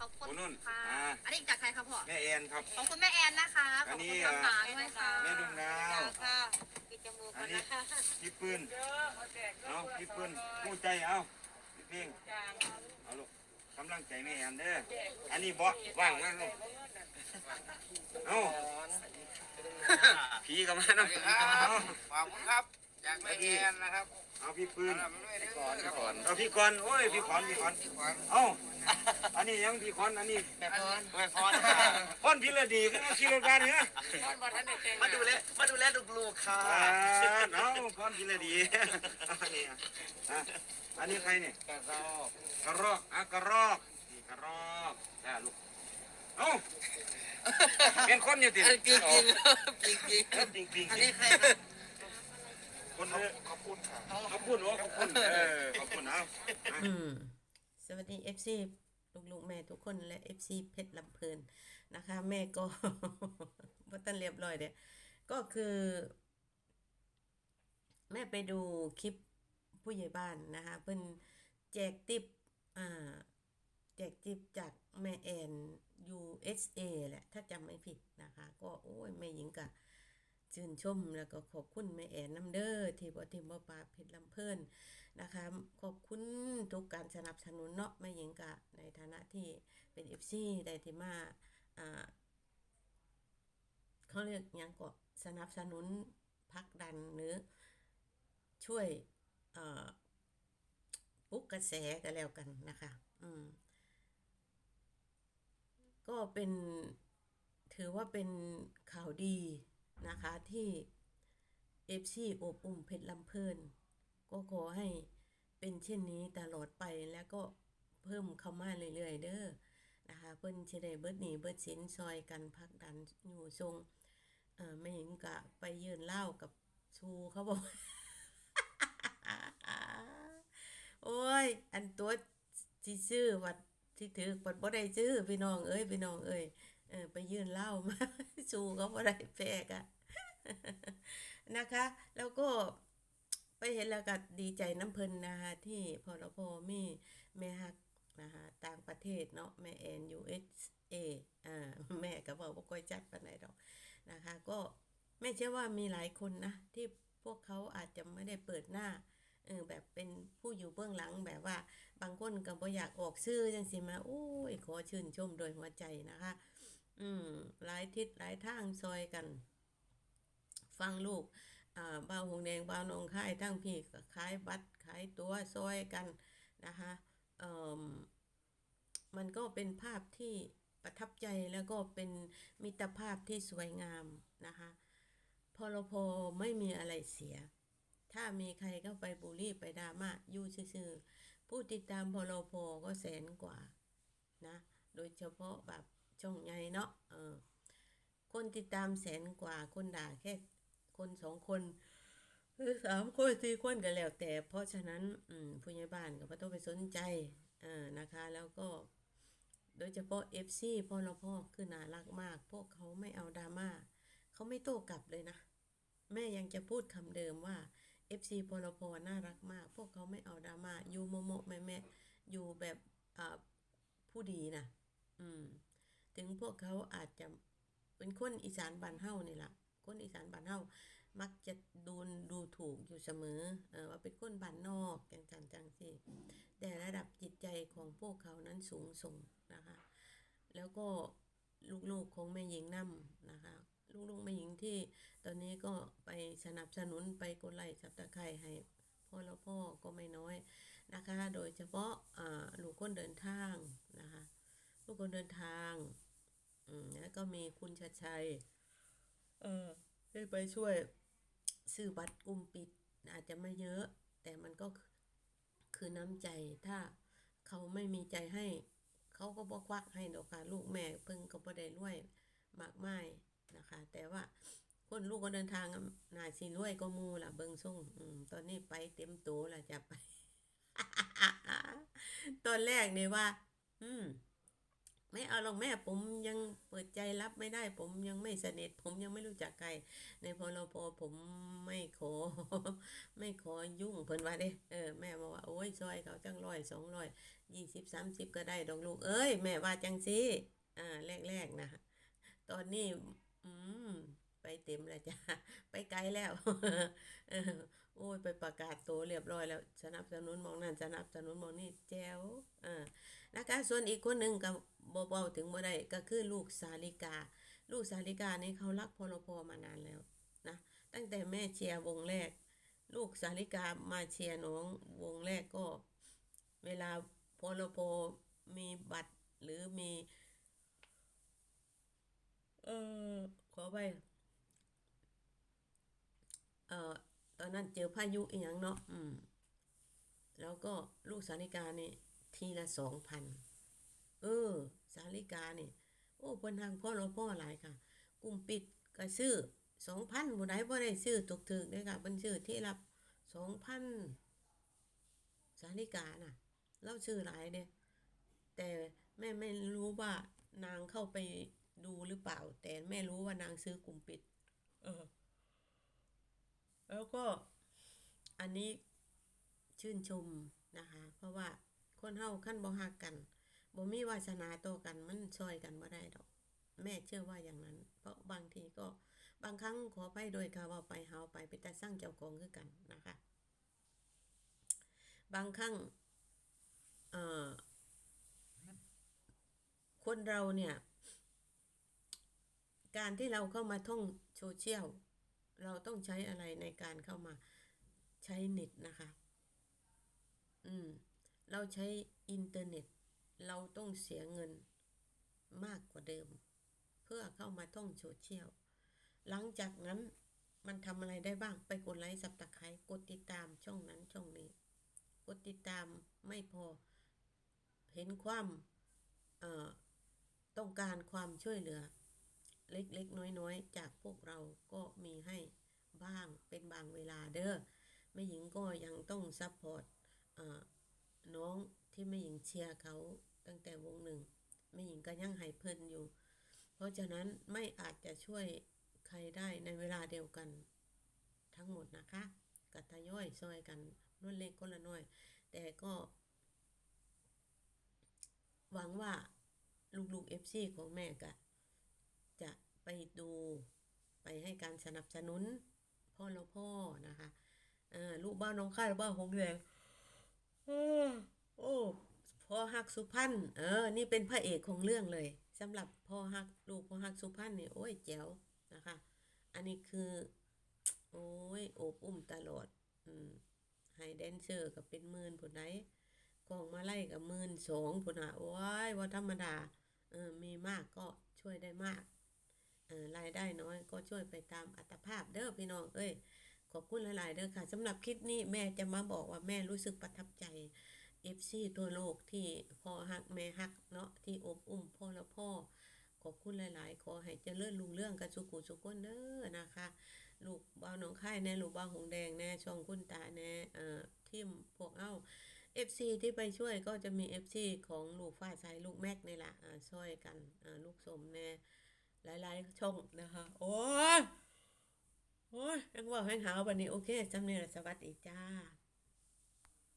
ขอบคุณคุณนุ่นค่ะอ่า อันนี้จากใครครับพ่อ แม่แอนครับ ขอบคุณแม่แอนนะคะ ขอัอนบนี้ คุณคำหนาด้วยค่ะแม่ดวงดาว ค่ะปิดจมูกก่อนนะคะ พี่ปืนเอาพี่ปืนผู้ใจเอาพี่เพ่งเอาลูกกำลังใจแม่แอนเด้ออันนี้บอว่างนั่นลูกเอาผีกับมาเนาะเอาขอบคุณครับ จากแม่แอนนะครับ เอาพี่ปืนทำด้วยก่อนครับเอาพี่กรณ์โอ้ยพี่ขอนพี่ขอนก่อนเอาอันนี้ยังพี่ขอนอันนี้แม่พรแม่พรพอนพิรดีก็มาขี่รถการเนี่ยมาดูแลมาดูแลลูกๆค่ะอ่าเอาพอนพิรดีอันนี้อะอะอันนี้ใครเนี่ยกระรอกกระรอกอะกระรอกนี่กระรอกอะลูกเอ้าเป็นคนอยู่ติจริงจริงจริงจริงเออจริงจริงอันจรินี้งใคร ครับคนเออขอบคุณค่ะขอบคุณโอ้ขอบคุณเออขอบคุณเอาอะอืมสวัสดี FC ลูกๆแม่ทุกคนและ FC เพชรลำเพลินนะคะ แม่ก็ว่าตันเรียบร้อยเด้ก็คือ แม่ไปดูคลิปผู้ใหญ่บ้านนะคะเพิ่นแจกติปอ่าแจกติปจากแม่แอน USA แหละ ถ้าจำไม่ผิดนะคะ ก็โอ้ยแม่หญิงกะ ชื่นชมแล้วก็ขอบคุณแม่แอนน้ำเด้อที่บ่ทิมบ่ปาเพชรลำเพลินนะคะขอบคุณทุกการสนับสนุนเนาะแม่หญิงกะในฐานะที่เป็น FC ได้ที่มาอ่าเขาเรียกยังก็สนับสนุนพักดันหรือช่วยปลุกกระแสกันแล้วกันนะคะ อืม ก็เป็นถือว่าเป็นข่าวดี นะคะที่ FC โอบอุ้มเพชรลำเพลิน ก็ขอให้เป็นเช่นนี้ตลอดไปแล้วก็เพิ่มเข้ามาเรื่อยๆเด้อนะคะเพิ่นสิได้เบิดหนีเบิดสินซอยกันพักดันอยู่ทรงเอ่อไม่เห็นกะไปยืนเล่ากับชูเขาบอก โอ้ย อันตัวที่ซื้อวัดที่ถือปัดบ่ได้ซื้อพี่น้องเอ้ยพี่น้องเอ้ยเออไปยืนเล่ามาชูเขาบ่ได้แปลกอะ นะคะ แล้วก็ไปเห็นแล้วก็ดีใจน้ำเพลินนะคะที่พอเราพอมีแม่ฮักนะคะต่างประเทศเนาะแม่แอน USA อ่าแม่ก็บอกว่าก้อยจัดปานไหนดอกนะคะ ก็ไม่ใช่ว่ามีหลายคนนะ ที่พวกเขาอาจจะไม่ได้เปิดหน้าเออแบบเป็นผู้อยู่เบื้องหลังแบบว่าบางคนก็บ่อยากออกชื่อจังสิมาโอ้ยขอชื่นชมโดยหัวใจนะคะ อืมหลายทิศหลายทางซอยกัน ฟังลูกอ่าบ้าวหงแดงบ้าวนองค่ายทั้งพี่ก็ขายบัตรขายตัวซอยกันนะคะเอ่มมันก็เป็นภาพที่ประทับใจแล้วก็เป็นมิตรภาพที่สวยงามนะคะพอเราพอไม่มีอะไรเสีย ถ้ามีใครเข้าไปบูลลี่ไปดราม่าอยู่ซื่อๆผู้ติดตามพอเราพอก็แสนกว่านะโดยเฉพาะแบบช่องใหญ่เนาะเออคนติดตามแสนกว่าคนด่าแค่ คนสองคนหรือสามคนสี่คนก็แล้วแต่ เพราะฉะนั้นผู้ใหญ่บ้านก็ไม่ต้องไปสนใจนะคะ แล้วก็โดยเฉพาะ FC พ่อเราพ่อคือน่ารักมาก พวกเขาไม่เอาดราม่าเขาไม่โต้กลับเลยนะ แม่ยังจะพูดคำเดิมว่า FC พลพน่ารักมาก พวกเขาไม่เอาดราม่าอยู่โมโมแม่แม่อยู่แบบผู้ดีนะอืม ถึงพวกเขาอาจจะเป็นคนอีสานบ้านเฮานี่แหละ คนอีสานบ้านเฮามักจะดูดูถูกอยู่เสมอเออว่าเป็นคนบ้านนอกจังจังจังสิแต่ระดับจิตใจของพวกเขานั้นสูงส่งนะคะ แล้วก็ลูกๆของแม่หญิงนํนะคะลูกๆแม่หญิงที่ตอนนี้ก็ไปสนับสนุนไปกดไลค์สับตะไคร้ให้พ่อแล้วพ่อก็ไม่น้อยนะคะ โดยเฉพาะอ่าลูกคนเดินทางนะคะ ลูกคนเดินทางอืมแล้วก็มีคุณชัดชัย ได้ไปช่วยซื้อบัตรกลุ่มปิด อาจจะไม่เยอะ แต่มันก็คือน้ำใจถ้าเขาไม่มีใจให้ เขาก็บอกควักให้ดอกค่ะลูกแม่เพิ่งก็บ่ได้รวยมากมายนะคะ แต่ว่าคนลูกคนเดินทางน่าสิรวยก็มูล่ะเบิ่งส่งอตอนนี้ไปเต็มตัวล่ะจะไป ตอนแรกเนี่ยว่า อืม ไม่เอาหรอกแม่ผมยังเปิดใจรับไม่ได้ ผมยังไม่สนิทผมยังไม่รู้จักใคร ในพลพผมไม่ขอ ไม่ขอยุ่งเพิ่นว่าเด้เออแม่บอกว่าโอ้ยซอยเขาจังร้อยสองร้อยยี่สิบสามสิบก็ได้ดอกลูกเอ้ยแม่ว่าจังสิอ่าแรกๆนะตอนนี้ อืมไปเต็มแล้วจ้ะไปไกลแล้วเออ โอ้ยไปประกาศตัวเรียบร้อยแล้วสนับสนุนมองนั่นสนับสนุนมองนี่แจ๋วอ่านะคะส่วนอีกคนหนึ่งกับเบาๆถึงบ่ได้ก็คือลูกสาลิกา ลูกสาลิกานี่เขารักพลพมานานแล้วนะตั้งแต่แม่เชียร์วงแรก ลูกสาลิกามาเชียร์น้องวงแรกก็ เวลาพลพมีบัตรหรือมีเออขอไปเอ่อ ตอนนั้นเจอพายุอีหยังเนาะอืมแล้วก็ลูกสาลิกานี่ทีละสองพันเออ สาลิกานี่โอ้เพิ่นทางพ่อเราพ่อหลายค่ะ กลุ่มปิดก็ซื้อสองพันบ่ได้บ่ได้ซื้อถูกถึกเด้อค่ะเพิ่นซื้อที่ละสองพันสาลิกาน่ะเราซื้อหลายเด้แต่แม่ไม่รู้ว่านางเข้าไปดูหรือเปล่า แต่แม่รู้ว่านางซื้อกลุ่มปิด เออ แล้วก็อันนี้ชื่นชมนะคะ เพราะว่าคนเฮาขั้นบ่ฮักกันบ่มีวาสนาต่อกันมันช่วยกันบ่ได้ดอก แม่เชื่อว่าอย่างนั้น เพราะบางทีก็บางครั้งขอไปโดยค่ะว่าไปเฮาไปไปแต่สร้างเจ้าของคือกันนะคะ บางครั้งเอ่อคนเราเนี่ย การที่เราเข้ามาท่องโซเชียล เราต้องใช้อะไรในการเข้ามาใช้เน็ตนะคะ อืม เราใช้อินเทอร์เน็ต เราต้องเสียเงินมากกว่าเดิม เพื่อเข้ามาท่องโซเชียล หลังจากนั้นมันทำอะไรได้บ้าง ไปกดไลค์สับตะไคร้กดติดตามช่องนั้นช่องนี้ กดติดตามไม่พอ เห็นความต้องการความช่วยเหลือ เล็กๆ น้อยๆ จากพวกเราก็มีให้บ้างเป็นบางเวลาเด้อแม่หญิงก็ยังต้องซัพพอร์ตน้องที่แม่หญิงเชียร์เขาตั้งแต่วงหนึ่งแม่หญิงก็ยังให้เพลินอยู่ เพราะฉะนั้นไม่อาจจะช่วยใครได้ในเวลาเดียวกันทั้งหมดนะคะกัทยอยซอยกันรุ่นเล็กคนละน้อย แต่ก็ หวังว่าลูกๆเอฟซีของแม่กะ จะไปดูไปให้การสนับสนุน พ่อเราพ่อนะคะลูกบ้านน้องค่ายบ้านหงแดงโอ้พ่อฮักสุพรรณเออ นี่เป็นพระเอกของเรื่องเลยสำหรับพ่อฮักลูกพ่อฮักสุพรรณนี่ยโอ้ยแจ๋วนะคะ อันนี้คือ โอ้ยโอบอุ้มตลอด อืมให้แดนเซอร์ก็เป็นหมื่นผุนไหนกองมาไล่กับหมื่นสองผุนอะโอ้ยว่าธรรมดาเออมีมากก็ช่วยได้มาก รายได้น้อยก็ช่วยไปตามอัตภาพเด้อพี่น้องเอ้ยขอบคุณหลาย ๆ เด้อค่ะสำหรับคลิปนี้แม่จะมาบอกว่าแม่รู้สึกประทับใจ FC ทั่วโลกที่พ่อฮักแม่ฮักเนาะที่อบอุ้มพ่อและพ่อ ขอบคุณหลาย ๆ ขอให้เจริญรุ่งเรื่องกันสุขุสุขคนเด้อนะคะ ลูกบ้าวหนองค่ายแน่ลูกบ้าวหงแดงแน่ช่องคุณตาแน่เอ่อทีมพวกเอ้า FC ที่ไปช่วยก็จะมี FC ของลูกฟ้าใสลูกแม็กนี่แหละอ่าช่วยกันอ่าลูกสมแน่ หลายๆช่องนะคะ โอ้ยโอ้ยยังว่าให้หาววันนี้ โอเคจำเนี่ยสวัสดีจ้า